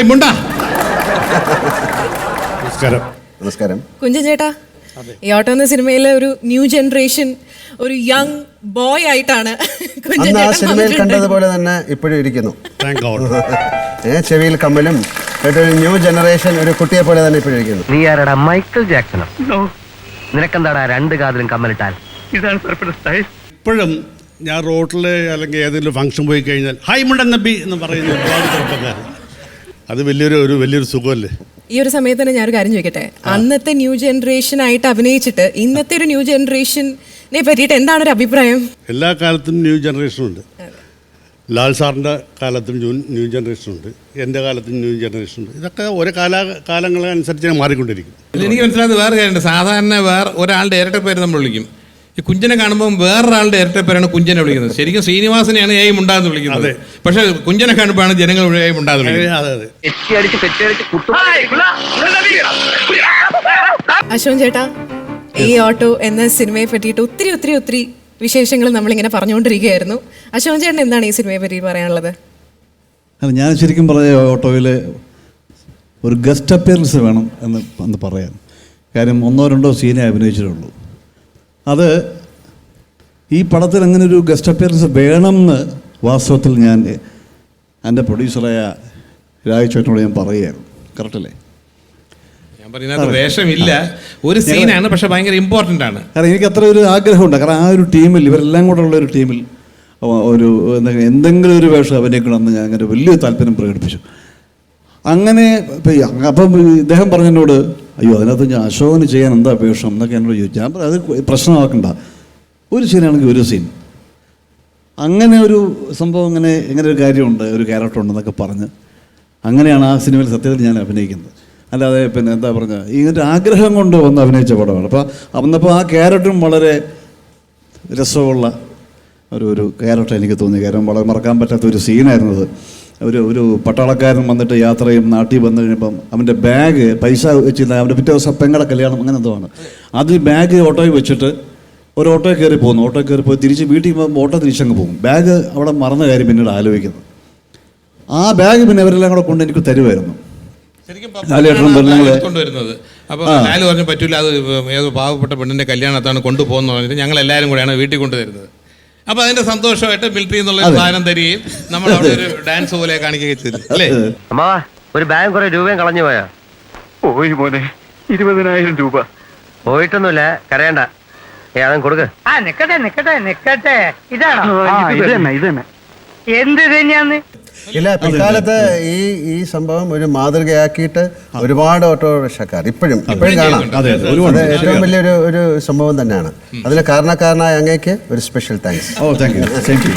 Hi മുണ്ട. നമസ്കാരം. നമസ്കാരം. കുഞ്ചൻ ചേട്ടാ ഈ ഓട്ടോ എന്ന സിനിമയിലെ ഒരു ന്യൂ ജനറേഷൻ ഒരു യങ് ബോയ് ആയിട്ടാണ് കുഞ്ചൻ അന്ന് ആ ചേട്ടൻ സിനിമയിൽ വന്നിട്ടുണ്ട്. കണ്ടതുപോലെ തന്നെ ഇപ്പോഴും ഇരിക്കുന്നു. താങ്ക് ഗോഡ് ഏ ചെവിയിൽ കമ്മലും ഒരു ന്യൂ ജനറേഷൻ ഒരു കുട്ടിയെ പോലെ തന്നെ ഇപ്പോഴും ഇരിക്കുന്നു. നീ ആരടാ? മൈക്കിൾ ജാക്സണോ? നിനക്കെന്താടാ രണ്ട് കാതിലും കമ്മലിട്ടാൽ? ഇപ്പോഴും ഞാൻ റോട്ടിൽ അല്ലെങ്കിൽ ഏതെങ്കിലും ഫംഗ്ഷൻ പോയി കഴിഞ്ഞാൽ ഹായ് മുണ്ടൻ നബി എന്ന് പറയുന്ന ഒരുപാട് ചെറുപ്പക്കാർ അത് വലിയൊരു ഒരു വലിയൊരു സുഖമല്ലേ? ഈ ഒരു സമയത്ത് തന്നെ ഒരു കാര്യം ചോദിക്കട്ടെ? അന്നത്തെ ന്യൂ ജനറേഷൻ ആയിട്ട് അഭിനയിച്ചിട്ട് ഇന്നത്തെ ഒരു ന്യൂ ജനറേഷനെ പറ്റിയിട്ട് എന്താണ് ഒരു അഭിപ്രായം? എല്ലാ കാലത്തും ന്യൂ ജനറേഷൻ ഉണ്ട് ലാൽ സാറിന്റെ കാലത്തും ന്യൂ ന്യൂ ജനറേഷൻ ഉണ്ട് എന്റെ കാലത്തും ന്യൂ ജനറേഷൻ ഉണ്ട് ഇതൊക്കെ ഓരോ കാലാ കാലങ്ങളനുസരിച്ച് മാറിക്കൊണ്ടിരിക്കും. എനിക്ക് മനസ്സിലാകുന്നത് വേറെ കാര്യമുണ്ട്. സാധാരണ വേറെ ഒരാളുടെ ഇരട്ട പേര് നമ്മൾ വിളിക്കും. ഈ കുഞ്ചനെ കാണുമ്പോൾ വേറൊരാളുടെ ഇരട്ട പേരാണ് കുഞ്ചനെ വിളിക്കുന്നത്. ശരിക്കും ശ്രീനിവാസനെയാണ് ഏയും ഉണ്ടാന്ന് വിളിക്കുന്നത്. പക്ഷെ കുഞ്ചനെ കാണുമ്പോഴാണ് ജനങ്ങൾ ഏയും ഉണ്ടാകുന്നത് ചേട്ടാ ഈ ഓട്ടോ എന്ന സിനിമയെ പറ്റിയിട്ട് ഒത്തിരി ഒത്തിരി ഒത്തിരി വിശേഷങ്ങൾ നമ്മളിങ്ങനെ പറഞ്ഞുകൊണ്ടിരിക്കുകയായിരുന്നു. അശോകൻ ചേട്ടൻ എന്താണ് ഈ സിനിമയെ പറ്റി പറയാനുള്ളത്? അല്ല ഞാൻ ശരിക്കും പറഞ്ഞ ഓട്ടോയിൽ ഒരു ഗസ്റ്റ് അപ്പിയറൻസ് വേണം എന്ന് എന്ന് പറയാൻ. കാര്യം ഒന്നോ രണ്ടോ സീനെ അഭിനയിച്ചിട്ടുള്ളൂ. അത് ഈ പടത്തിൽ അങ്ങനെ ഒരു ഗസ്റ്റ് അപ്പിയറൻസ് വേണമെന്ന് വാസ്തവത്തിൽ ഞാൻ എന്റെ പ്രൊഡ്യൂസറായ രാജചേട്ടനോട് ഞാൻ പറയുകയായിരുന്നു. കറക്റ്റല്ലേ ഞാൻ പറയുന്നത് വേഷമില്ല. ഒരു സീനാണ് പക്ഷെ ഭയങ്കര ഇമ്പോർട്ടന്റ് ആണ്. കാരണം എനിക്ക് അത്ര ഒരു ആഗ്രഹമുണ്ട്. കാരണം ആ ഒരു ടീമിൽ ഇവരെല്ലാം കൂടെ ഉള്ള ഒരു ടീമിൽ ഒരു എന്തെങ്കിലും ഒരു വേഷം അഭിനയിക്കണമെന്ന് ഞാൻ അങ്ങനെ വലിയ താല്പര്യം പ്രകടിപ്പിച്ചു. അങ്ങനെ അപ്പം ഇദ്ദേഹം പറഞ്ഞതിനോട് അയ്യോ അതിനകത്ത് ഞാൻ അശോകന് ചെയ്യാൻ എന്താ അപേക്ഷ എന്നൊക്കെ എന്നോട് ചോദിച്ചു. ഞാൻ അത് പ്രശ്നമാക്കണ്ട. ഒരു സീനാണെങ്കിൽ ഒരു സീൻ. അങ്ങനെ ഒരു സംഭവം ഇങ്ങനെ ഇങ്ങനെ ഒരു കാര്യമുണ്ട് ഒരു ക്യാരക്ടർ ഉണ്ടെന്നൊക്കെ പറഞ്ഞ് അങ്ങനെയാണ് ആ സിനിമയിൽ സത്യത്തിൽ ഞാൻ അഭിനയിക്കുന്നത്. അല്ലാതെ പിന്നെ എന്താ പറഞ്ഞ ഇങ്ങനൊരു ആഗ്രഹം കൊണ്ട് വന്ന് അഭിനയിച്ച പടമാണ്. അപ്പോൾ വന്നപ്പോൾ ആ ക്യാരക്ടറും വളരെ രസമുള്ള ഒരു ഒരു ക്യാരക്ടർ എനിക്ക് തോന്നി കാരണം വളരെ മറക്കാൻ പറ്റാത്ത ഒരു സീനായിരുന്നു അത്. ഒരു ഒരു പട്ടാളക്കാരൻ വന്നിട്ട് യാത്ര ചെയ്യും നാട്ടിൽ വന്നു കഴിഞ്ഞപ്പം അവന്റെ ബാഗ് പൈസ വെച്ചില്ല അവന്റെ പിറ്റേ ദിവസം പെങ്ങളുടെ കല്യാണം അങ്ങനെ എന്തോ ആണ് അത് ബാഗ് ഓട്ടോയിൽ വെച്ചിട്ട് ഒരു ഓട്ടോ കയറി പോകുന്നു ഓട്ടോ കയറി പോയി തിരിച്ച് വീട്ടിൽ പോകുമ്പോൾ ഓട്ടോ തിരിച്ചങ്ങ് പോകും. ബാഗ് അവിടെ മറന്ന കാര്യം പിന്നീട് ആലോചിക്കുന്നു. ആ ബാഗ് പിന്നെ അവരെല്ലാം കൂടെ കൊണ്ട് എനിക്ക് തരുമായിരുന്നു. കൊണ്ടുവരുന്നത്. അപ്പോൾ ലാൽ പറഞ്ഞു പറ്റൂല അത് ഏതോ പാവപ്പെട്ട പെണ്ണിന്റെ കല്യാണത്താണ് കൊണ്ടുപോകുന്നത് പറഞ്ഞിട്ട് ഞങ്ങൾ എല്ലാവരും കൂടെയാണ് വീട്ടിൽ കൊണ്ടുവരുന്നത്. അപ്പോൾ അതിന്റെ സന്തോഷമായിട്ട് മിലിറ്ററി എന്നുള്ള ഒരു സാധനം തരികയും നമ്മൾ അവിടെ ഒരു ഡാൻസ് പോലെ കാണിക്കുകയും ചെയ്തു. അല്ലേ? അമ്മാവാ ഒരു ബാങ്ക് കുറെ രൂപയും കളഞ്ഞു പോയാ? പോയി മോനെ. ഇരുപതിനായിരം രൂപ. പോയിട്ടൊന്നുമില്ല. കരയണ്ട. ഏ അതും കൊടുക്ക്. ആ നിക്കട്ടെ നിക്കട്ടെ നിക്കട്ടെ. ഇതാണോ? ഇത് തന്നെ ഇത് തന്നെ. എന്ത് തന്നെയാന്ന്? ഇല്ല പിൽക്കാലത്ത് ഈ ഈ സംഭവം ഒരു മാതൃകയാക്കിയിട്ട് ഒരുപാട് ഓട്ടോറിക്ഷക്കാർ ഇപ്പോഴും ഇപ്പോഴും കാണാം. അതെ ഏറ്റവും വലിയൊരു ഒരു സംഭവം തന്നെയാണ്. അതിന് കാരണക്കാരനായ അങ്ങേക്ക് ഒരു special thanks oh thank you thank you